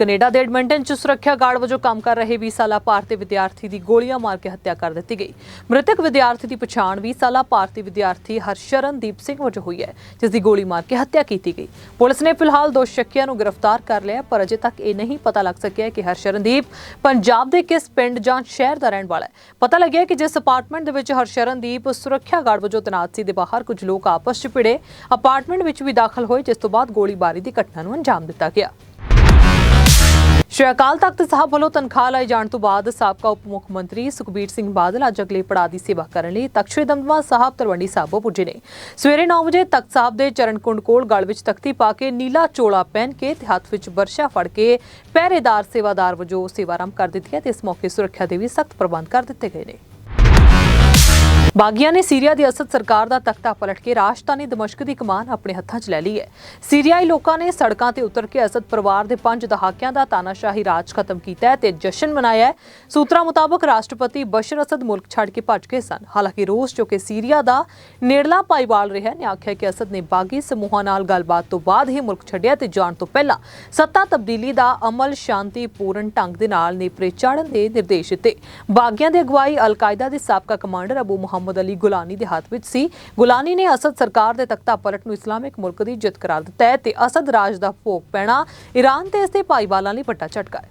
Canada ਦੇ Edmonton ਚ ਸੁਰੱਖਿਆ ਗਾਰਡ ਵਜੋਂ ਕੰਮ ਕਰ ਰਹੇ 20 ਸਾਲਾ ਭਾਰਤੀ ਵਿਦਿਆਰਥੀ ਦੀ ਗੋਲੀਆਂ ਮਾਰ ਕੇ ਹੱਤਿਆ ਕਰ ਦਿੱਤੀ ਗਈ। ਮ੍ਰਿਤਕ ਵਿਦਿਆਰਥੀ ਦੀ ਪਛਾਣ 20 ਸਾਲਾ ਭਾਰਤੀ ਵਿਦਿਆਰਥੀ ਹਰਸ਼ਰਨਦੀਪ ਸਿੰਘ ਵਜੋਂ ਹੋਈ ਹੈ, ਜਿਸ ਦੀ ਗੋਲੀ ਮਾਰ ਕੇ ਹੱਤਿਆ ਕੀਤੀ ਗਈ। ਪੁਲਿਸ ਨੇ ਫਿਲਹਾਲ ਦੋ ਸ਼ੱਕੀਆਂ ਨੂੰ ਗ੍ਰਿਫਤਾਰ ਕਰ ਲਿਆ ਪਰ ਅਜੇ ਤੱਕ ਇਹ ਨਹੀਂ ਪਤਾ ਲੱਗ ਸਕਿਆ ਕਿ ਹਰਸ਼ਰਨਦੀਪ ਪੰਜਾਬ ਦੇ ਕਿਸ ਪਿੰਡ ਜਾਂ ਸ਼ਹਿਰ ਦਾ ਰਹਿਣ ਵਾਲਾ ਹੈ। ਪਤਾ ਲੱਗਿਆ ਕਿ ਜਿਸ ਅਪਾਰਟਮੈਂਟ ਦੇ ਵਿੱਚ ਹਰਸ਼ਰਨਦੀਪ ਸੁਰੱਖਿਆ ਗਾਰਡ ਵਜੋਂ ਤੈਨਾਤ ਸੀ, ਦੇ ਬਾਹਰ ਕੁਝ ਲੋਕ ਆਪਸ 'ਚ ਭਿੜੇ ਅਪਾਰਟਮੈਂਟ ਵਿੱਚ ਵੀ ਦਾਖਲ ਹੋਏ, ਜਿਸ ਤੋਂ ਬਾਅਦ ਗੋਲੀਬਾਰੀ ਦੀ ਘਟਨਾ ਨੂੰ ਅੰਜਾਮ ਦਿੱਤਾ ਗਿਆ। ਸ਼੍ਰੀ ਅਕਾਲ ਤਖਤ ਸਾਹਿਬ ਵੱਲੋਂ ਤਨਖਾਹ ਲਾਏ ਜਾਣ ਤੋਂ ਬਾਅਦ ਸਾਬਕਾ ਉਪ ਮੁੱਖ ਮੰਤਰੀ ਸੁਖਬੀਰ ਸਿੰਘ ਬਾਦਲ ਅੱਜ ਅਗਲੇ ਪੜਾਅ ਦੀ ਸੇਵਾ ਕਰਨ ਲਈ ਤਖਤ ਸ੍ਰੀ ਦਮਦਮਾ ਸਾਹਿਬ, ਤਲਵੰਡੀ ਸਾਬੋ ਪੁੱਜੇ ਨੇ। ਸਵੇਰੇ 9 ਵਜੇ ਤਖਤ ਸਾਹਿਬ ਦੇ ਚਰਨ ਕੁੰਡ ਕੋਲ ਗਲ ਵਿੱਚ ਤਖਤੀ ਪਾ ਕੇ ਨੀਲਾ ਚੋਲਾ ਪਹਿਨ ਕੇ ਤੇ ਹੱਥ ਵਿੱਚ ਵਰਸ਼ਾ ਫੜ ਕੇ ਪਹਿਰੇਦਾਰ ਸੇਵਾਦਾਰ ਵਜੋਂ ਸੇਵਾ ਆਰੰਭ ਕਰ ਦਿੱਤੀ ਹੈ ਤੇ ਇਸ ਮੌਕੇ ਸੁਰੱਖਿਆ ਦੇ ਵੀ ਸਖਤ ਪ੍ਰਬੰਧ ਕਰ ਦਿੱਤੇ ਗਏ ਨੇ। ਬਾਗੀਆਂ ਨੇ ਸੀਰੀਆ ਦੀ ਅਸਦ ਸਰਕਾਰ ਦਾ ਤਖਤਾ ਪਲਟ ਕੇ ਰਾਜਧਾਨੀ ਦਮਸ਼ਕ ਦੀ ਕਮਾਨ ਆਪਣੇ ਹੱਥਾਂ 'ਚ ਲੈ ਲਈ ਹੈ। ਸੀਰੀਆਈ ਲੋਕਾਂ ਨੇ ਸੜਕਾਂ ਤੇ ਉਤਰ ਕੇ ਅਸਦ ਪਰਿਵਾਰ ਦੇ ਪੰਜ ਦਹਾਕਿਆਂ ਦਾ ਤਾਨਾਸ਼ਾਹੀ ਰਾਜ ਖਤਮ ਕੀਤਾ ਹੈ ਤੇ ਜਸ਼ਨ ਮਨਾਇਆ ਹੈ। ਸੂਤਰਾਂ ਮੁਤਾਬਕ ਰਾਸ਼ਟਰਪਤੀ ਬਸ਼ਰ ਅਸਦ ਮੁਲਕ ਛੱਡ ਕੇ ਭੱਜ ਗਏ ਸਨ। ਹਾਲਾਂਕਿ ਰੂਸ ਜੋ ਕਿ ਸੀਰੀਆ ਦਾ ਨੇੜਲਾ ਭਾਈਵਾਲ ਰਿਹਾ ਨੇ ਆਖਿਆ ਕਿ ਅਸਦ ਨੇ ਬਾਗੀ ਸਮੂਹਾਂ ਨਾਲ ਗੱਲਬਾਤ ਤੋਂ ਬਾਅਦ ਹੀ ਮੁਲਕ ਛੱਡਿਆ ਤੇ ਜਾਣ ਤੋਂ ਪਹਿਲਾਂ ਸੱਤਾ ਤਬਦੀਲੀ ਦਾ ਅਮਲ ਸ਼ਾਂਤੀਪੂਰਨ ਢੰਗ ਦੇ ਨਾਲ ਨੇਪਰੇ ਚਾੜਨ ਦੇ ਨਿਰਦੇਸ਼ ਦਿੱਤੇ। ਬਾਗੀਆਂ ਦੀ ਅਗਵਾਈ ਅਲ-ਕਾਇਦਾ ਦੇ ਸਾਬਕਾ commander Abu Muhammad al Julani ਦੇ ਹੱਥ ਵਿੱਚ ਸੀ। ਗੁਲਾਨੀ ਨੇ ਅਸਦ ਸਰਕਾਰ ਦੇ ਤਖਤਾ ਪਲਟ ਨੂੰ ਇਸਲਾਮਿਕ ਮੁਲਕ ਦੀ ਜਿੱਤ ਕਰਾਰ ਦਿੱਤਾ ਹੈ ਤੇ ਅਸਦ ਰਾਜ ਦਾ ਭੋਗ ਪੈਣਾ ਈਰਾਨ ਤੇ ਇਸ ਦੇ ਭਾਈਵਾਲਾਂ ਲਈ ਵੱਡਾ ਝਟਕਾ ਹੈ।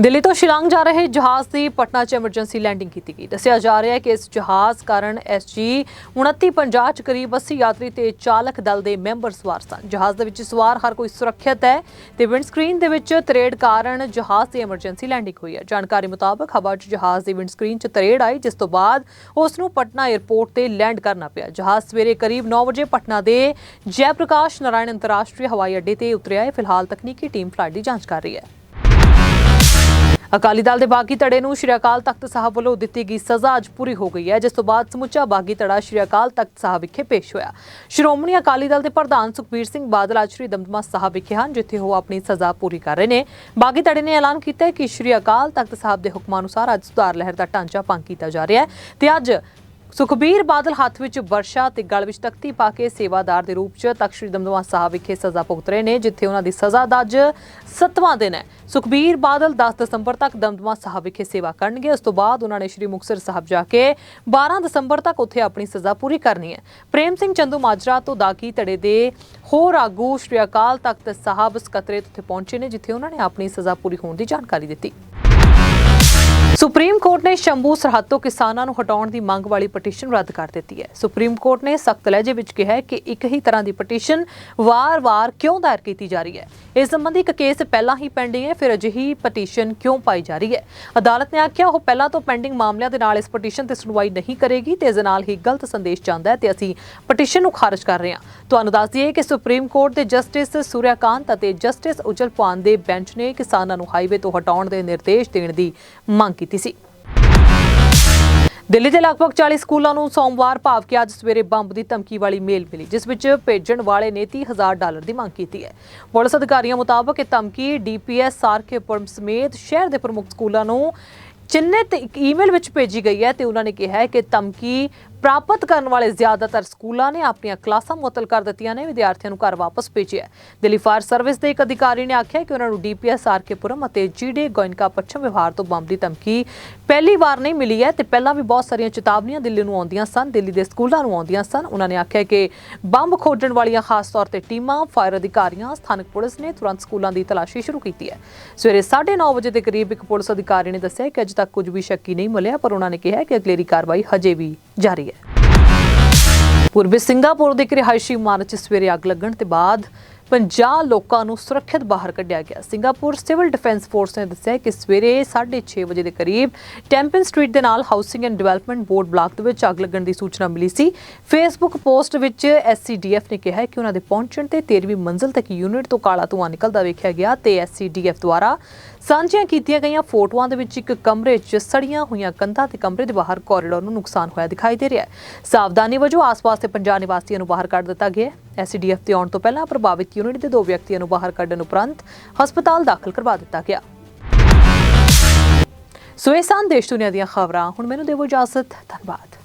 ਦਿੱਲੀ ਤੋਂ ਸ਼ਿਲਾਂਗ ਜਾ ਰਹੇ ਜਹਾਜ਼ ਦੀ ਪਟਨਾ 'ਚ ਐਮਰਜੈਂਸੀ ਲੈਂਡਿੰਗ ਕੀਤੀ ਗਈ। ਦੱਸਿਆ ਜਾ ਰਿਹਾ ਹੈ ਕਿ ਇਸ ਜਹਾਜ਼ ਕਾਰਨ ਐਸਜੀ 2950 'ਚ ਕਰੀਬ 80 ਯਾਤਰੀ ਤੇ ਚਾਲਕ ਦਲ ਦੇ ਮੈਂਬਰ ਸਵਾਰ ਸਨ। ਜਹਾਜ਼ ਦੇ ਵਿੱਚ ਸਵਾਰ ਹਰ ਕੋਈ ਸੁਰੱਖਿਅਤ ਹੈ ਤੇ ਵਿੰਡ ਸਕਰੀਨ ਦੇ ਵਿੱਚ ਤਰੇੜ ਕਾਰਨ ਜਹਾਜ਼ ਦੀ ਐਮਰਜੈਂਸੀ ਲੈਂਡਿੰਗ ਹੋਈ ਹੈ। ਜਾਣਕਾਰੀ ਮੁਤਾਬਕ ਹਵਾ 'ਚ ਜਹਾਜ਼ ਦੀ ਵਿੰਡ ਸਕਰੀਨ 'ਚ ਤਰੇੜ ਆਈ, ਜਿਸ ਤੋਂ ਬਾਅਦ ਉਸ ਨੂੰ ਪਟਨਾ 에ਅਰਪੋਰਟ ਤੇ ਲੈਂਡ ਕਰਨਾ ਪਿਆ। ਜਹਾਜ਼ ਸਵੇਰੇ ਕਰੀਬ 9 ਵਜੇ ਪਟਨਾ ਦੇ ਜੈਪ੍ਰਕਾਸ਼ ਨਾਰਾਇਣ ਅੰਤਰਰਾਸ਼ਟਰੀ ਹਵਾਈ ਅੱਡੇ ਤੇ ਉਤਰਿਆ ਹੈ। ਫਿਲਹਾਲ ਤਕਨੀਕੀ ਟੀਮ ਫਲਾਈਟ ਦੀ ਜਾਂਚ ਕਰ ਰਹੀ ਹੈ। ਅਕਾਲੀ ਦਲ ਦੇ ਬਾਗੀ ਧੜੇ ਨੂੰ ਸ਼੍ਰੀ ਅਕਾਲ ਤਖਤ ਸਾਹਿਬ ਵੱਲੋਂ ਦਿੱਤੀ ਗਈ ਸਜ਼ਾ ਅੱਜ ਪੂਰੀ ਹੋ ਗਈ ਹੈ, ਜਿਸ ਤੋਂ ਬਾਅਦ ਸਮੁੱਚਾ ਬਾਗੀ ਧੜਾ ਸ਼੍ਰੀ ਅਕਾਲ ਤਖਤ ਸਾਹਿਬ ਵਿਖੇ ਪੇਸ਼ ਹੋਇਆ। ਸ਼੍ਰੋਮਣੀ ਅਕਾਲੀ ਦਲ ਦੇ ਪ੍ਰਧਾਨ ਸੁਖਬੀਰ ਸਿੰਘ ਬਾਦਲ ਅੱਜ ਸ਼੍ਰੀ ਦਮਦਮਾ ਸਾਹਿਬ ਵਿਖੇ ਹਨ, ਜਿੱਥੇ ਉਹ ਆਪਣੀ ਸਜ਼ਾ ਪੂਰੀ ਕਰ ਰਹੇ ਨੇ। ਬਾਗੀ ਧੜੇ ਨੇ ਐਲਾਨ ਕੀਤਾ ਹੈ ਕਿ ਸ਼੍ਰੀ ਅਕਾਲ ਤਖਤ ਸਾਹਿਬ ਦੇ ਹੁਕਮਾਂ ਅਨੁਸਾਰ ਅੱਜ ਸੁਧਾਰ ਲਹਿਰ ਦਾ ਢਾਂਚਾ ਭੰਗ ਕੀਤਾ ਜਾ ਰਿਹਾ ਹੈ ਤੇ ਅੱਜ ਸੁਖਬੀਰ ਬਾਦਲ ਹੱਥ ਵਿੱਚ ਵਰਸ਼ਾ ਤੇ ਗਲ ਵਿੱਚ ਤਖਤੀ ਪਾ ਕੇ ਸੇਵਾਦਾਰ ਦੇ ਰੂਪ 'ਚ ਤਖਤ ਸ਼੍ਰੀ ਦਮਦਮਾ ਸਾਹਿਬ ਵਿਖੇ ਸਜ਼ਾ ਭੁਗਤ ਰਹੇ ਨੇ, ਜਿੱਥੇ ਉਹਨਾਂ ਦੀ ਸਜ਼ਾ ਦਾ ਅੱਜ 7ਵਾਂ ਦਿਨ ਹੈ। ਸੁਖਬੀਰ ਬਾਦਲ 10 ਦਸੰਬਰ ਤੱਕ ਦਮਦਮਾ ਸਾਹਿਬ ਵਿਖੇ ਸੇਵਾ ਕਰਨਗੇ। ਉਸ ਤੋਂ ਬਾਅਦ ਉਹਨਾਂ ਨੇ ਸ਼੍ਰੀ ਮੁਕਤਸਰ ਸਾਹਿਬ ਜਾ ਕੇ 12 ਦਸੰਬਰ ਤੱਕ ਉੱਥੇ ਆਪਣੀ ਸਜ਼ਾ ਪੂਰੀ ਕਰਨੀ ਹੈ। ਪ੍ਰੇਮ ਸਿੰਘ ਚੰਦੂ ਮਾਜਰਾ ਤੋਂ ਦਾਗੀ ਧੜੇ ਦੇ ਹੋਰ ਆਗੂ ਸ਼੍ਰੀ ਅਕਾਲ ਤਖਤ ਸਾਹਿਬ ਸਕੱਤਰੇਤ ਉੱਥੇ ਪਹੁੰਚੇ ਨੇ, ਜਿੱਥੇ ਉਹਨਾਂ ਨੇ ਆਪਣੀ ਸਜ਼ਾ ਪੂਰੀ ਹੋਣ ਦੀ ਜਾਣਕਾਰੀ ਦਿੱਤੀ। ਸੁਪਰੀਮ ਕੋਰਟ ਨੇ ਸ਼ੰਭੂ ਸਰਹੱਦ ਤੋਂ ਕਿਸਾਨਾਂ ਨੂੰ ਹਟਾਉਣ ਦੀ ਮੰਗ ਵਾਲੀ ਪਟੀਸ਼ਨ ਰੱਦ ਕਰ ਦਿੱਤੀ ਹੈ। ਸੁਪਰੀਮ ਕੋਰਟ ਨੇ ਸਖਤ ਲਹਿਜੇ ਵਿੱਚ ਕਿਹਾ ਹੈ ਕਿ ਇੱਕ ਹੀ ਤਰ੍ਹਾਂ ਦੀ ਪਟੀਸ਼ਨ ਵਾਰ-ਵਾਰ ਕਿਉਂ ਦਾਇਰ ਕੀਤੀ ਜਾ ਰਹੀ ਹੈ। ਇਸ ਸੰਬੰਧੀ ਇੱਕ ਕੇਸ ਪਹਿਲਾਂ ਹੀ ਪੈਂਡਿੰਗ ਹੈ, ਫਿਰ ਅਜਿਹੀ ਪਟੀਸ਼ਨ ਕਿਉਂ ਪਾਈ ਜਾ ਰਹੀ ਹੈ? ਅਦਾਲਤ ਨੇ ਆਖਿਆ, ਉਹ ਪਹਿਲਾਂ ਤੋਂ ਪੈਂਡਿੰਗ ਮਾਮਲਿਆਂ ਦੇ ਨਾਲ ਇਸ ਪਟੀਸ਼ਨ ਤੇ ਸੁਣਵਾਈ ਨਹੀਂ ਕਰੇਗੀ ਤੇ ਇਸ ਦੇ ਨਾਲ ਹੀ ਗਲਤ ਸੰਦੇਸ਼ ਜਾਂਦਾ ਹੈ ਤੇ ਅਸੀਂ ਪਟੀਸ਼ਨ ਨੂੰ ਖਾਰਜ ਕਰ ਰਹੇ ਹਾਂ। ਤੁਹਾਨੂੰ ਦੱਸ ਦਈਏ ਕਿ ਸੁਪਰੀਮ ਕੋਰਟ ਦੇ ਜਸਟਿਸ ਸੂਰਿਆਕਾਂਤ ਅਤੇ ਜਸਟਿਸ ਉਜਲ ਪਾਨ ਦੇ ਬੈਂਚ ਨੇ ਕਿਸਾਨਾਂ ਨੂੰ ਹਾਈਵੇ ਤੋਂ ਹਟਾਉਣ ਦੇ ਨਿਰਦੇਸ਼ ਦੇਣ ਦੀ ਮੰਗ ਕੀਤੀ ਸੀ। ਦਿੱਲੀ ਦੇ ਲਗਭਗ 40 ਸਕੂਲਾਂ ਨੂੰ ਸੋਮਵਾਰ ਭਾਵ ਕਿ ਅੱਜ ਸਵੇਰੇ ਬੰਬ ਦੀ ਧਮਕੀ ਵਾਲੀ ਮੇਲ ਮਿਲੀ, ਜਿਸ ਵਿੱਚ ਭੇਜਣ ਵਾਲੇ ਨੇ 30000 ਡਾਲਰ ਦੀ ਮੰਗ ਕੀਤੀ ਹੈ। ਪੁਲਿਸ ਅਧਿਕਾਰੀਆਂ ਮੁਤਾਬਕ ਇਹ ਧਮਕੀ ਡੀਪੀਐਸ ਸਾਰਕੇਪੁਰਮ ਸਮੇਤ ਸ਼ਹਿਰ ਦੇ ਪ੍ਰਮੁੱਖ ਸਕੂਲਾਂ ਨੂੰ ਚਿੰਨ੍ਹਿਤ ਇੱਕ ਈਮੇਲ ਵਿੱਚ ਭੇਜੀ ਗਈ ਹੈ ਤੇ ਉਹਨਾਂ ਨੇ ਕਿਹਾ ਹੈ ਕਿ ਧਮਕੀ ਪ੍ਰਾਪਤ ਕਰਨ ਵਾਲੇ ਜ਼ਿਆਦਾਤਰ ਸਕੂਲਾਂ ਨੇ ਆਪਣੀਆਂ ਕਲਾਸਾਂ ਮੁਅੱਤਲ ਕਰ ਦਿੱਤੀਆਂ ਨੇ, ਵਿਦਿਆਰਥੀਆਂ ਨੂੰ ਘਰ ਵਾਪਸ ਭੇਜਿਆ ਦਿੱਲੀ ਫਾਇਰ ਸਰਵਿਸ ਦੇ ਇੱਕ ਅਧਿਕਾਰੀ ਨੇ ਆਖਿਆ ਕਿ ਉਹਨਾਂ ਨੂੰ ਡੀਪੀਐਸ ਆਰਕੇਪੁਰਮ ਅਤੇ ਜੀਡੀ ਗੋਇੰਕਾ ਪੱਛਮ ਵਿਹਾਰ ਤੋਂ ਬੰਬ ਦੀ ਧਮਕੀ ਪਹਿਲੀ ਵਾਰ ਨਹੀਂ ਮਿਲੀ ਹੈ ਤੇ ਪਹਿਲਾਂ ਵੀ ਬਹੁਤ ਸਾਰੀਆਂ ਚੇਤਾਵਨੀਆਂ ਦਿੱਲੀ ਨੂੰ ਆਉਂਦੀਆਂ ਸਨ, ਦਿੱਲੀ ਦੇ ਸਕੂਲਾਂ ਨੂੰ ਆਉਂਦੀਆਂ ਸਨ। ਉਹਨਾਂ ਨੇ ਆਖਿਆ ਕਿ ਬੰਬ ਖੋਜਣ ਵਾਲੀਆਂ ਖਾਸ ਤੌਰ ਤੇ ਟੀਮਾਂ, ਫਾਇਰ ਅਧਿਕਾਰੀਆਂ, ਸਥਾਨਕ ਪੁਲਿਸ ਨੇ ਤੁਰੰਤ ਸਕੂਲਾਂ ਦੀ ਤਲਾਸ਼ੀ ਸ਼ੁਰੂ ਕੀਤੀ ਹੈ। ਸਵੇਰੇ 9:30 ਵਜੇ ਦੇ ਕਰੀਬ ਇੱਕ ਪੁਲਿਸ ਅਧਿਕਾਰੀ ਨੇ ਦੱਸਿਆ ਕਿ ਅੱਜ ਤੱਕ ਕੁਝ ਵੀ ਸ਼ੱਕੀ ਨਹੀਂ ਮਿਲਿਆ, ਪਰ ਉਹਨਾਂ ਨੇ ਕਿਹਾ ਕਿ ਅਗਲੇਰੀ ਕਾਰਵਾਈ ਹਜੇ ਵੀ ਜਾਰੀ ਹੈ। ਪੂਰਬੀ ਸਿੰਗਾਪੁਰ ਦੇ ਇੱਕ ਰਿਹਾਇਸ਼ੀ ਇਮਾਰਤ 'ਚ ਸਵੇਰੇ ਅੱਗ ਲੱਗਣ ਤੇ ਬਾਅਦ 50 ਲੋਕਾਂ ਨੂੰ ਸੁਰੱਖਿਅਤ ਬਾਹਰ ਕੱਢਿਆ ਗਿਆ। ਸਿੰਗਾਪੁਰ ਸਿਵਲ ਡਿਫੈਂਸ ਫੋਰਸ ਨੇ ਦੱਸਿਆ ਕਿ ਸਵੇਰੇ 6:30 ਵਜੇ ਦੇ ਕਰੀਬ ਟੈਂਪਨ ਸਟਰੀਟ ਦੇ ਨਾਲ housing and development board block ਦੇ ਵਿੱਚ ਅੱਗ ਲੱਗਣ ਦੀ ਸੂਚਨਾ ਮਿਲੀ ਸੀ। ਫੇਸਬੁੱਕ ਪੋਸਟ ਵਿੱਚ ਐਸਸੀਡੀਐਫ ਨੇ ਕਿਹਾ ਕਿ ਉਹਨਾਂ ਦੇ ਪਹੁੰਚਣ ਤੇ 13ਵੀਂ ਮੰਜ਼ਲ ਤੱਕ ਯੂਨਿਟ ਤੋਂ ਕਾਲਾ ਧੂੰਆਂ ਨਿਕਲਦਾ ਵੇਖਿਆ ਗਿਆ ਤੇ ਐਸਸੀਡੀਐਫ ਦੁਆਰਾ ਸਾਂਝੀਆਂ ਕੀਤੀਆਂ ਗਈਆਂ ਫੋਟੋਆਂ ਦੇ ਵਿੱਚ ਇੱਕ ਕਮਰੇ 'ਚ ਸੜੀਆਂ ਹੋਈਆਂ ਕੰਧਾਂ ਤੇ ਕਮਰੇ ਦੇ ਬਾਹਰ ਕੋਰੀਡੋਰ ਨੂੰ ਨੁਕਸਾਨ ਹੋਇਆ ਦਿਖਾਈ ਦੇ ਰਿਹਾ ਹੈ। ਸਾਵਧਾਨੀ ਵਜੋਂ ਆਸ-ਪਾਸ ਦੇ 50 ਨਿਵਾਸੀਆਂ ਨੂੰ ਬਾਹਰ ਕੱਢ ਦਿੱਤਾ ਗਿਆ ਹੈ। ਐਸਡੀਐਫ ਦੇ ਆਉਣ ਤੋਂ ਪਹਿਲਾਂ ਪ੍ਰਭਾਵਿਤ ਯੂਨਿਟ ਦੇ ਦੋ ਵਿਅਕਤੀਆਂ ਨੂੰ ਬਾਹਰ ਕੱਢਣ ਉਪਰੰਤ ਹਸਪਤਾਲ ਦਾਖਲ ਕਰਵਾ ਦਿੱਤਾ ਗਿਆ। ਸੋ ਇਹ ਸਨ ਦੇਸ਼ ਦੁਨੀਆ ਦੀਆਂ ਖਬਰਾਂ। ਹੁਣ ਮੈਨੂੰ ਦੇਵੋ ਇਜਾਜ਼ਤ। ਧੰਨਵਾਦ।